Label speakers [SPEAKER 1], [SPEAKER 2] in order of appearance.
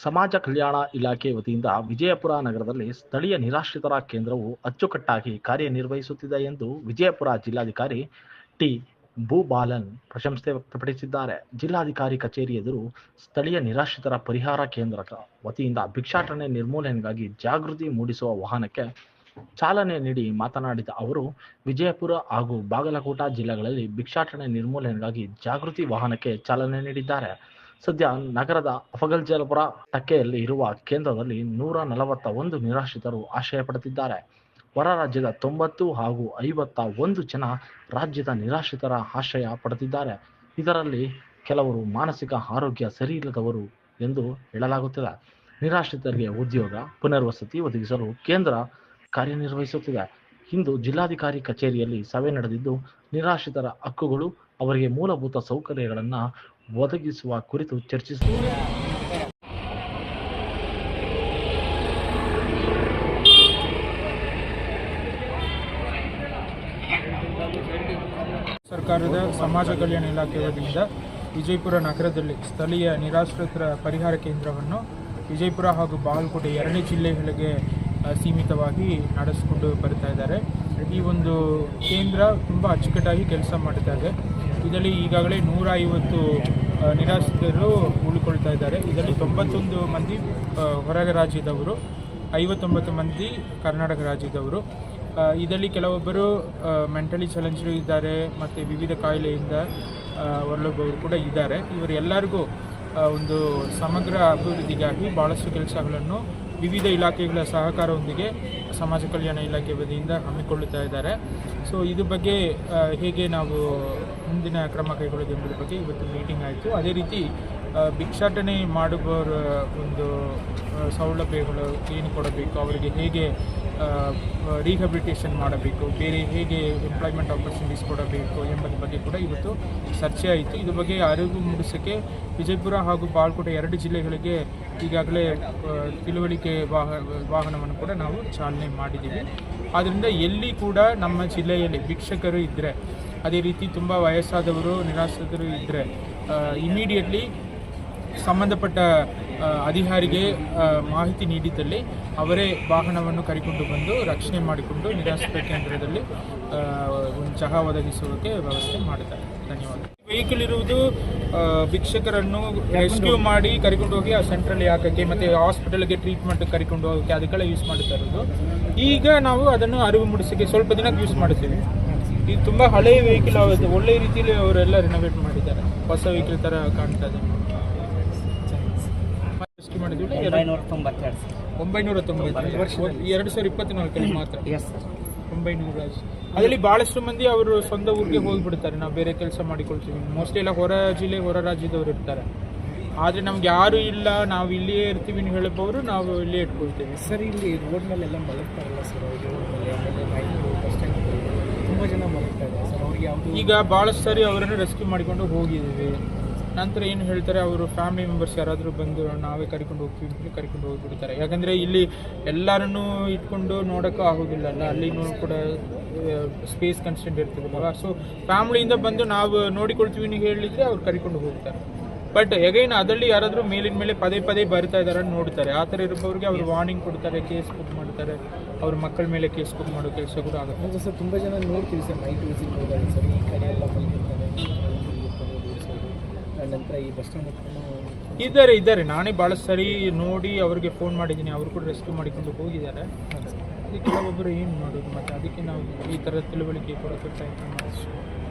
[SPEAKER 1] ಸಮಾಜ ಕಲ್ಯಾಣ ಇಲಾಖೆ ವತಿಯಿಂದ ವಿಜಯಪುರ ನಗರದಲ್ಲಿ ಸ್ಥಳೀಯ ನಿರಾಶ್ರಿತರ ಕೇಂದ್ರವು ಅಚ್ಚುಕಟ್ಟಾಗಿ ಕಾರ್ಯನಿರ್ವಹಿಸುತ್ತಿದೆ ಎಂದು ವಿಜಯಪುರ ಜಿಲ್ಲಾಧಿಕಾರಿ ಟಿ. ಭೂಬಾಲನ್ ಪ್ರಶಂಸೆ ವ್ಯಕ್ತಪಡಿಸಿದ್ದಾರೆ. ಜಿಲ್ಲಾಧಿಕಾರಿ ಕಚೇರಿ ಎದುರು ಸ್ಥಳೀಯ ನಿರಾಶ್ರಿತರ ಪರಿಹಾರ ಕೇಂದ್ರ ವತಿಯಿಂದ ಭಿಕ್ಷಾಟನೆ ನಿರ್ಮೂಲನೆಗಾಗಿ ಜಾಗೃತಿ ಮೂಡಿಸುವ ವಾಹನಕ್ಕೆ ಚಾಲನೆ ನೀಡಿ ಮಾತನಾಡಿದ ಅವರು, ವಿಜಯಪುರ ಹಾಗೂ ಬಾಗಲಕೋಟ ಜಿಲ್ಲೆಗಳಲ್ಲಿ ಭಿಕ್ಷಾಟನೆ ನಿರ್ಮೂಲನೆಗಾಗಿ ಜಾಗೃತಿ ವಾಹನಕ್ಕೆ ಚಾಲನೆ ನೀಡಿದ್ದಾರೆ. ಸದ್ಯ ನಗರದ ಅಫಗಲ್ಜಲಪುರ ಟಕ್ಕೆಯಲ್ಲಿ ಇರುವ ಕೇಂದ್ರದಲ್ಲಿ ನೂರ ನಲವತ್ತ ಒಂದು ನಿರಾಶ್ರಿತರು ಆಶ್ರಯ ಪಡೆದಿದ್ದಾರೆ. ಹೊರ ರಾಜ್ಯದ ತೊಂಬತ್ತು ಹಾಗೂ ಐವತ್ತ ಒಂದು ಜನ ರಾಜ್ಯದ ನಿರಾಶ್ರಿತರ ಆಶ್ರಯ ಪಡೆದಿದ್ದಾರೆ. ಇದರಲ್ಲಿ ಕೆಲವರು ಮಾನಸಿಕ ಆರೋಗ್ಯ ಸರಿಯಿಲ್ಲದವರು ಎಂದು ಹೇಳಲಾಗುತ್ತಿದೆ. ನಿರಾಶ್ರಿತರಿಗೆ ಉದ್ಯೋಗ ಪುನರ್ವಸತಿ ಒದಗಿಸಲು ಕೇಂದ್ರ ಕಾರ್ಯನಿರ್ವಹಿಸುತ್ತಿದೆ. ಇಂದು ಜಿಲ್ಲಾಧಿಕಾರಿ ಕಚೇರಿಯಲ್ಲಿ ಸಭೆ ನಡೆದಿದ್ದು, ನಿರಾಶ್ರಿತರ ಹಕ್ಕುಗಳು ಅವರಿಗೆ ಮೂಲಭೂತ ಸೌಕರ್ಯಗಳನ್ನು ಒದಗಿಸುವ ಕುರಿತು ಚರ್ಚಿಸಿದರು
[SPEAKER 2] ಸರ್ಕಾರದ ಸಮಾಜ ಕಲ್ಯಾಣ ಇಲಾಖೆ ವತಿಯಿಂದ ವಿಜಯಪುರ ನಗರದಲ್ಲಿ ಸ್ಥಳೀಯ ನಿರಾಶ್ರಿತರ ಪರಿಹಾರ ಕೇಂದ್ರವನ್ನು ವಿಜಯಪುರ ಹಾಗೂ ಬಾಗಲಕೋಟೆ ಎರಡನೇ ಜಿಲ್ಲೆಗಳಿಗೆ ಸೀಮಿತವಾಗಿ ನಡೆಸಿಕೊಂಡು ಬರ್ತಾ ಇದ್ದಾರೆ. ಈ ಒಂದು ಕೇಂದ್ರ ತುಂಬ ಅಚ್ಚುಕಟ್ಟಾಗಿ ಕೆಲಸ ಮಾಡ್ತಾ ಇದೆ. ಇದರಲ್ಲಿ ಈಗಾಗಲೇ ನೂರ ಐವತ್ತು ನಿರಾಶ್ರಿತರು ಉಳ್ಕೊಳ್ತಾ ಇದ್ದಾರೆ. ಇದರಲ್ಲಿ ತೊಂಬತ್ತೊಂದು ಮಂದಿ ಹೊರಗೆ ರಾಜ್ಯದವರು, ಐವತ್ತೊಂಬತ್ತು ಮಂದಿ ಕರ್ನಾಟಕ ರಾಜ್ಯದವರು. ಇದರಲ್ಲಿ ಕೆಲವೊಬ್ಬರು ಮೆಂಟಲಿ ಚಾಲೆಂಜ್ ಇದ್ದಾರೆ, ಮತ್ತು ವಿವಿಧ ಕಾಯಿಲೆಯಿಂದ ಒಳ್ಳೊಬ್ಬರು ಕೂಡ ಇದ್ದಾರೆ. ಇವರೆಲ್ಲರಿಗೂ ಒಂದು ಸಮಗ್ರ ಅಭಿವೃದ್ಧಿಗಾಗಿ ಭಾಳಷ್ಟು ಕೆಲಸಗಳನ್ನು ವಿವಿಧ ಇಲಾಖೆಗಳ ಸಹಕಾರದೊಂದಿಗೆ ಸಮಾಜ ಕಲ್ಯಾಣ ಇಲಾಖೆ ವತಿಯಿಂದ ಹಮ್ಮಿಕೊಳ್ಳುತ್ತಾ ಇದ್ದಾರೆ. ಸೊ ಇದು ಬಗ್ಗೆ ಹೇಗೆ ನಾವು ಮುಂದಿನ ಕ್ರಮ ಕೈಗೊಳ್ಳೋದು ಎಂಬುದ್ರ ಬಗ್ಗೆ ಇವತ್ತು ಮೀಟಿಂಗ್ ಆಯಿತು. ಅದೇ ರೀತಿ ಭಿಕ್ಷಾಟನೆ ಮಾಡುವವರ ಒಂದು ಸೌಲಭ್ಯಗಳು ಏನು ಕೊಡಬೇಕು, ಅವರಿಗೆ ಹೇಗೆ ರಿಹಬಿಲಿಟೇಷನ್ ಮಾಡಬೇಕು, ಬೇರೆ ಹೇಗೆ ಎಂಪ್ಲಾಯ್ಮೆಂಟ್ ಆಪರ್ಚುನಿಟೀಸ್ ಕೊಡಬೇಕು ಎಂಬುದ್ರ ಬಗ್ಗೆ ಕೂಡ ಇವತ್ತು ಚರ್ಚೆ ಆಯಿತು. ಇದ್ರ ಬಗ್ಗೆ ಅರಿವು ಮೂಡಿಸೋಕ್ಕೆ ವಿಜಯಪುರ ಹಾಗೂ ಬಾಳ್ಕೋಟೆ ಎರಡು ಜಿಲ್ಲೆಗಳಿಗೆ ಈಗಾಗಲೇ ತಿಳುವಳಿಕೆ ವಾಹ, ವಾಹನವನ್ನು ಕೂಡ ನಾವು ಚಾಲನೆ ಮಾಡಿದ್ದೀವಿ. ಆದ್ದರಿಂದ ಎಲ್ಲಿ ಕೂಡ ನಮ್ಮ ಜಿಲ್ಲೆಯಲ್ಲಿ ಭಿಕ್ಷಕರು ಇದ್ದರೆ ಅದೇ ರೀತಿ ತುಂಬ ವಯಸ್ಸಾದವರು, ನಿರಾಶ್ರಿತರು ಇದ್ದರೆ ಇಮಿಡಿಯೇಟ್ಲಿ ಸಂಬಂಧಪಟ್ಟ ಅಧಿಕಾರಿಗೆ ಮಾಹಿತಿ ನೀಡಿದ್ದಲ್ಲಿ ಅವರೇ ವಾಹನವನ್ನು ಕರಿಕೊಂಡು ಬಂದು ರಕ್ಷಣೆ ಮಾಡಿಕೊಂಡು ನಿರಾಶ್ರಿತ ಕೇಂದ್ರದಲ್ಲಿ ಒಂದು ಚಹಾ ಒದಗಿಸುವುದಕ್ಕೆ ವ್ಯವಸ್ಥೆ ಮಾಡುತ್ತಾರೆ ಧನ್ಯವಾದ ವೆಹಿಕಲ್ ಇರುವುದು ಭಿಕ್ಷಕರನ್ನು ರೆಸ್ಕ್ಯೂ ಮಾಡಿ ಕರಿಕೊಂಡು ಹೋಗಿ ಆ ಸೆಂಟ್ರಲ್ಲಿ ಹಾಕೋಕ್ಕೆ ಮತ್ತು ಹಾಸ್ಪಿಟಲ್ಗೆ ಟ್ರೀಟ್ಮೆಂಟ್ ಕರಿಕೊಂಡು ಹೋಗೋಕ್ಕೆ ಅದಕ್ಕೆಲ್ಲ ಯೂಸ್ ಮಾಡ್ತಾ ಇರೋದು. ಈಗ ನಾವು ಅದನ್ನು ಅರಿವು ಮೂಡಿಸೋಕ್ಕೆ ಸ್ವಲ್ಪ ದಿನ ಯೂಸ್ ಮಾಡ್ತೀವಿ. ಇದು ತುಂಬ ಹಳೆಯ ವೆಹಿಕಲ್ ಒಳ್ಳೆಯ ರೀತಿಯಲ್ಲಿ ಅವರೆಲ್ಲ ರಿನೋವೇಟ್ ಮಾಡಿದ್ದಾರೆ. ಹೊಸ ವೆಹಿಕಲ್ ಥರ ಕಾಣ್ತಾ ಇದೆ. ಮಾಡಿದ್ವಿ ಎರಡು-
[SPEAKER 3] ಒಂಬೈನೂರ ತೊಂಬತ್ತೆರಡು ಸರ್
[SPEAKER 2] ಒಂಬೈನೂರ ತೊಂಬತ್ತು ಎರಡು ಸಾವಿರ ಇಪ್ಪತ್ನಾಲ್ಕರಲ್ಲಿ ಮಾತ್ರ.
[SPEAKER 3] ಎಸ್ ಸರ್
[SPEAKER 2] ಒಂಬೈನೂರ ಅದರಲ್ಲಿ ಬಹಳಷ್ಟು ಮಂದಿ ಅವರು ಸ್ವಂತ ಊರಿಗೆ ಹೋಗಿಬಿಡ್ತಾರೆ. ನಾವು ಬೇರೆ ಕೆಲಸ ಮಾಡಿಕೊಳ್ತೀವಿ. ಮೋಸ್ಟ್ಲಿ ಎಲ್ಲ ಹೊರ ಜಿಲ್ಲೆ ಹೊರ ರಾಜ್ಯದವರು ಇರ್ತಾರೆ. ಆದರೆ ನಮ್ಗೆ ಯಾರು ಇಲ್ಲ ನಾವು ಇಲ್ಲಿಯೇ ಇರ್ತೀವಿ ನೀವು ಹೇಳಬಹುದು ನಾವು ಇಲ್ಲೇ ಇಟ್ಕೊಳ್ತೇವೆ.
[SPEAKER 3] ಸರ್ ಇಲ್ಲಿ ರೋಡ್ ಮೇಲೆಲ್ಲ ಮಲಗ್ತಾರಲ್ಲ ಸರ್ ಅವ್ರಿಗೆ ರೋಡ್ ಮೇಲೆ ಆಮೇಲೆ ನೈಟು ಬಸ್ ಸ್ಟ್ಯಾಂಡ್ ತುಂಬ ಜನ ಸರ್ ಅವ್ರಿಗೆ ಯಾವುದು
[SPEAKER 2] ಈಗ ಭಾಳಷ್ಟು ಸರಿ ಅವರನ್ನು ರೆಸ್ಕ್ಯೂ ಮಾಡಿಕೊಂಡು ಹೋಗಿದ್ದೀವಿ. ನಂತರ ಏನು ಹೇಳ್ತಾರೆ, ಅವರು ಫ್ಯಾಮಿಲಿ ಮೆಂಬರ್ಸ್ ಯಾರಾದರೂ ಬಂದು ನಾವೇ ಕರ್ಕೊಂಡು ಹೋಗ್ತೀವಿ ಅಂತ ಹೇಳಿ ಕರ್ಕೊಂಡು ಹೋಗಿಬಿಡ್ತಾರೆ. ಯಾಕಂದರೆ ಇಲ್ಲಿ ಎಲ್ಲರನ್ನೂ ಇಟ್ಕೊಂಡು ನೋಡೋಕ್ಕೂ ಆಗೋದಿಲ್ಲ ಅಲ್ಲ, ಅಲ್ಲಿ ಕೂಡ ಸ್ಪೇಸ್ ಕನ್ಸ್ಟೆಂಟ್ ಇರ್ತದಲ್ಲ ಸೊ ಫ್ಯಾಮ್ಲಿಯಿಂದ ಬಂದು ನಾವು ನೋಡಿಕೊಳ್ತೀವಿ ಅಂತ ಹೇಳಿದರೆ ಅವ್ರು ಕರ್ಕೊಂಡು ಹೋಗ್ತಾರೆ. ಬಟ್ ಎಗೈನ್ ಅದರಲ್ಲಿ ಯಾರಾದರೂ ಮೇಲಿನ ಮೇಲೆ ಪದೇ ಪದೇ ಬರ್ತಾ ಇದ್ದಾರೆ ನೋಡ್ತಾರೆ. ಆ ಥರ ಇರೋರಿಗೆ ಅವರು ವಾರ್ನಿಂಗ್ ಕೊಡ್ತಾರೆ ಕೇಸ್ ಬುಕ್ ಮಾಡ್ತಾರೆ. ಅವ್ರ ಮಕ್ಕಳ ಮೇಲೆ ಕೇಸ್ ಬುಕ್ ಮಾಡೋ ಕೆಲಸ ಕೂಡ ಆಗುತ್ತೆ.
[SPEAKER 3] ಸರ್, ತುಂಬ ಜನ ನೋಡ್ತೀವಿ ಸರ್ ನೈಟ್ ವಿಸಿಟ್ ಹೋದಾಗ ಸರ್, ಈ ಕಡೆ ಎಲ್ಲ ಈ ಬಸ್ ಸ್ಟ್ಯಾಂಡ್ ಹತ್ರನೂ
[SPEAKER 2] ಇದ್ದಾರೆ ಇದ್ದಾರೆ. ನಾನೇ ಭಾಳ ಸರಿ ನೋಡಿ ಅವ್ರಿಗೆ ಫೋನ್ ಮಾಡಿದ್ದೀನಿ. ಅವರು ಕೂಡ ರೆಸ್ಕ್ಯೂ ಮಾಡಿಕೊಂಡು ಹೋಗಿದ್ದಾರೆ. ಅದಕ್ಕೆ ಕೆಲವೊಬ್ಬರು ಏನು ಮಾಡೋದು ಮತ್ತು? ಅದಕ್ಕೆ ನಾವು ಈ ಥರ ತಿಳುವಳಿಕೆ ಕೊಡೋಕ್ಕೆ ಪ್ರಯತ್ನ ಮಾಡ್ತೀವಿ.